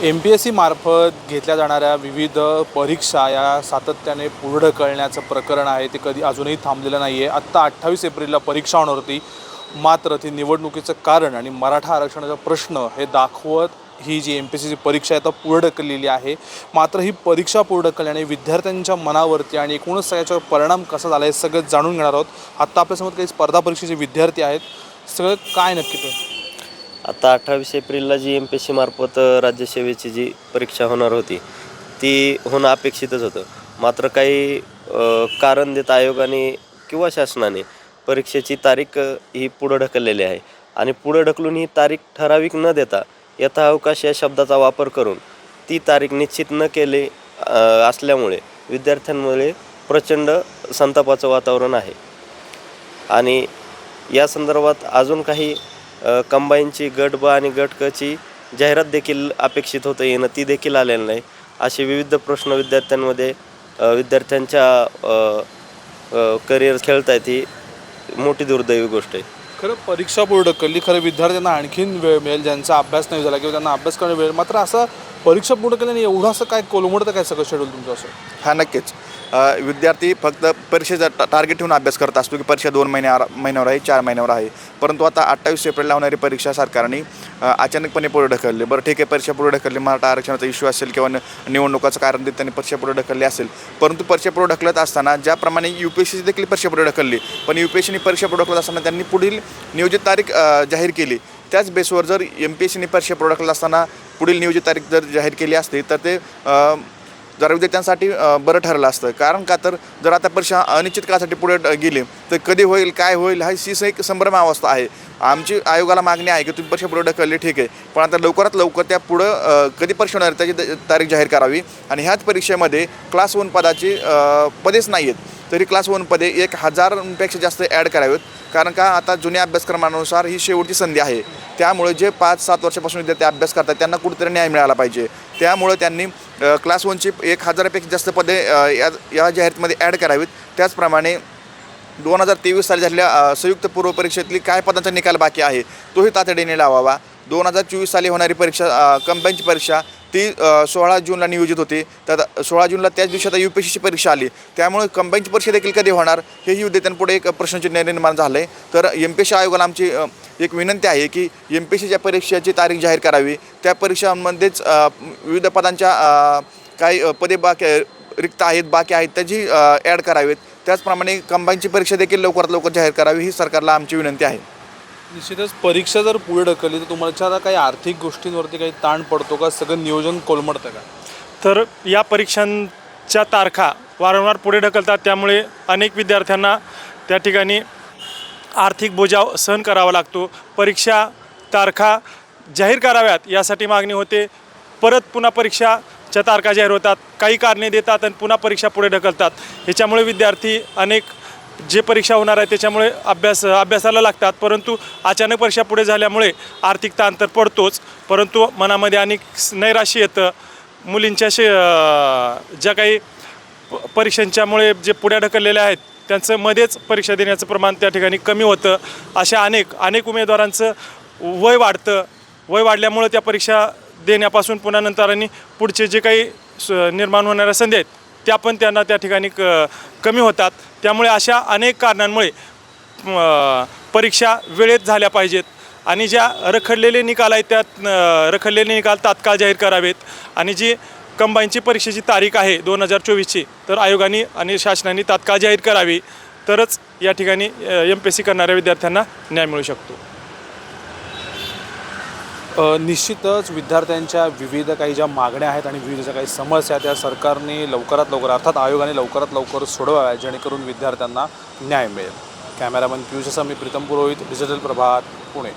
M P S C मार्फत घेतल्या जाणाऱ्या विविध परीक्षा या सातत्याने पूर्ण करण्याचं प्रकरण आहे ते कधी अजूनही थांबलेलं नाही आहे आत्ता अठ्ठावीस एप्रिलला परीक्षा होणार होती मात्र ती निवडणुकीचं कारण आणि मराठा आरक्षणाचा प्रश्न हे दाखवत ही जी एम पी एस सीची परीक्षा आहे आता पूर्ण ढकललेली आहे. मात्र ही परीक्षा पूर्ण ढकलल्याने विद्यार्थ्यांच्या मनावरती आणि एकूणच याच्यावर परिणाम कसा झाला हे सगळं जाणून घेणार आहोत. आत्ता आपल्यासमोर काही स्पर्धा परीक्षेचे विद्यार्थी आहेत. सगळं काय नक्की ते? आता अठ्ठावीस एप्रिलला जी एम पी सी मार्फत राज्यसेवेची जी परीक्षा होणार होती ती होणं अपेक्षितच होतं. मात्र काही कारण देत आयोगाने किंवा शासनाने परीक्षेची तारीख ही पुढं ढकललेली आहे. आणि पुढं ढकलून ही तारीख ठराविक न देता यथाअवकाश या शब्दाचा वापर करून ती तारीख निश्चित न केले असल्यामुळे विद्यार्थ्यांमुळे प्रचंड संतापाचं वातावरण आहे. आणि या संदर्भात अजून काही कंबाईनची गट ब आणि गट जाहिरात देखील अपेक्षित होतं येणं ती देखील आलेलं नाही. असे विविध प्रश्न विद्यार्थ्यांमध्ये विद्यार्थ्यांच्या करिअर खेळत आहेत ही मोठी दुर्दैवी गोष्ट आहे. खरं परीक्षा बोर्ड ढकलली खरं विद्यार्थ्यांना आणखीन वेळ मिळेल ज्यांचा अभ्यास नाही झाला किंवा त्यांना अभ्यास करणं वेळ मात्र असं परीक्षा पूर्ण केल्याने एवढं असं काय कोलमडतं काय सगळं शेड्यूल तुमचं असं? हा नक्कीच. अ, विद्यार्थी फक्त परीक्षेचा टा टार्गेट ठेवून अभ्यास करत असतो की परीक्षा दोन महिन्या महिन्यावर आहे चार महिन्यावर आहे. परंतु आता अठ्ठावीस एप्रिलला होणारी परीक्षा सरकारने अ, अचानकपणे पुढे ढकलली. बरं ठीक आहे परीक्षा पुढे ढकलली. मराठा आरक्षणाचा इश्यू असेल किंवा निवडणुकाचं कारण देत त्यांनी परीक्षा पुढे ढकलली असेल. परंतु परीक्षा पुढे ढकलत असताना ज्याप्रमाणे यू पी एस सी देखील परीक्षा पुढे ढकलली पण यू पी एस सीने परीक्षा पुढे ढकलत असताना त्यांनी पुढील नियोजित तारीख अ, जाहीर केली. त्याच बेसवर जर एम पी एस सीने परीक्षा पुढे ढकलत असताना पुढील नियोजित तारीख जर जाहीर केली असती तर ते जरा विद्यार्थ्यांसाठी बरं ठरलं असतं. कारण का तर जर आता परीक्षा अनिश्चित काळासाठी पुढे गेली तर कधी होईल काय होईल हा शीस एक संभ्रम अवस्था आहे. आमची आयोगाला मागणी आहे की तुम्ही परीक्षा पुढे ढकलली ठीक आहे. पण आता लवकरात लवकर त्या पुढं कधी परीक्षा होणार त्याची तारीख जाहीर करावी. आणि ह्याच परीक्षेमध्ये क्लास वन पदाची पदेच नाही आहेत तरी क्लास वन पदे एक हजारपेक्षा जास्त ॲड करावेत. कारण का आता जुन्या अभ्यासक्रमानुसार ही शेवटची संधी आहे. त्यामुळे जे पाच सात वर्षापासून विद्यार्थी अभ्यास करतात त्यांना कुठेतरी न्याय मिळाला पाहिजे. त्यामुळे त्यांनी क्लास वनची एक हजारापेक्षा जास्त पदे या या जाहिरातीमध्ये ॲड करावीत. त्याचप्रमाणे दोन हजार तेवीस साली झालेल्या संयुक्त पूर्व परीक्षेतली काय पदांचा निकाल बाकी आहे तोही तातडीने लावावा. दोन हजार चोवीस साली होणारी परीक्षा कंबाईनची परीक्षा ती सोळा जूनला नियोजित होती. तर सोळा जूनला त्याच दिवशी आता यू पी एस सीची परीक्षा आली. त्यामुळे कंबाईनची परीक्षा देखील कधी होणार हेही विद्यार्थ्यांपुढे एक प्रश्नचिन्ह निर्माण झालं आहे तर एम पी एस सी आयोगाला आमची एक विनंती आहे की एम पी एस सीच्या परीक्षेची तारीख जाहीर करावी. त्या परीक्षांमध्येच विविध पदांच्या काही पदे बाकी रिक्त आहेत बाकी आहेत त्याची ॲड करावेत. त्याचप्रमाणे कंबाईनची परीक्षा देखील लवकरात लवकर जाहीर करावी ही सरकारला आमची विनंती आहे. निश्चितच परीक्षा जर पुढे ढकलली तर तुम्हाला आता काही आर्थिक गोष्टींवरती काही ताण पडतो का? सगळं नियोजन कोलमडतं का? तर या परीक्षांच्या तारखा वारंवार पुढे ढकलतात. त्यामुळे अनेक विद्यार्थ्यांना त्या ठिकाणी आर्थिक बोजा सहन करावा लागतो. परीक्षा तारखा जाहीर कराव्यात यासाठी मागणी होते. परत पुन्हा परीक्षाच्या तारखा जाहीर होतात. काही कारणे देतात आणि पुन्हा परीक्षा पुढे ढकलतात. ह्याच्यामुळे विद्यार्थी अनेक जे परीक्षा होणार आहे त्याच्यामुळे अभ्यास अभ्यासाला लागतात. परंतु अचानक परीक्षा पुढे झाल्यामुळे आर्थिक ताण तर पडतोच. परंतु मनामध्ये अनेक नैराश्य येतं. मुलींच्या शे ज्या काही प- परीक्षांच्यामुळे जे पुढे ढकललेले आहेत त्यांचं मध्येच परीक्षा देण्याचं प्रमाण त्या ठिकाणी कमी होतं. अशा अनेक अनेक उमेदवारांचं वय वाढतं. वय वाढल्यामुळं त्या परीक्षा देण्यापासून पुन्हा नंतर आणि पुढचे जे काही स- निर्माण होणाऱ्या संधी आहेत त्या पण त्यांना त्या ठिकाणी क कमी होतात. त्यामुळे अशा अनेक कारणांमुळे परीक्षा वेळेत झाल्या पाहिजेत. आणि ज्या रखडलेले निकाल आहेत त्यात रखडलेले निकाल तात्काळ जाहीर करावेत. आणि जी कंबाईनची परीक्षेची तारीख आहे दोन हजार चोवीसची तर आयोगाने आणि शासनाने तात्काळ जाहीर करावी. तरच या ठिकाणी एम पी एस सी करणाऱ्या विद्यार्थ्यांना न्याय मिळू शकतो. निश्चितच विद्यार्थ्यांच्या विविध काही ज्या मागण्या आहेत आणि विविध ज्या काही समस्या त्या सरकारने लवकरात लवकर अर्थात आयोगाने लवकरात लवकर सोडवाव्या जेणेकरून विद्यार्थ्यांना न्याय मिळेल. कॅमेरामन पियुष मी प्रीतम पुरोहित डिजिटल प्रभात पुणे.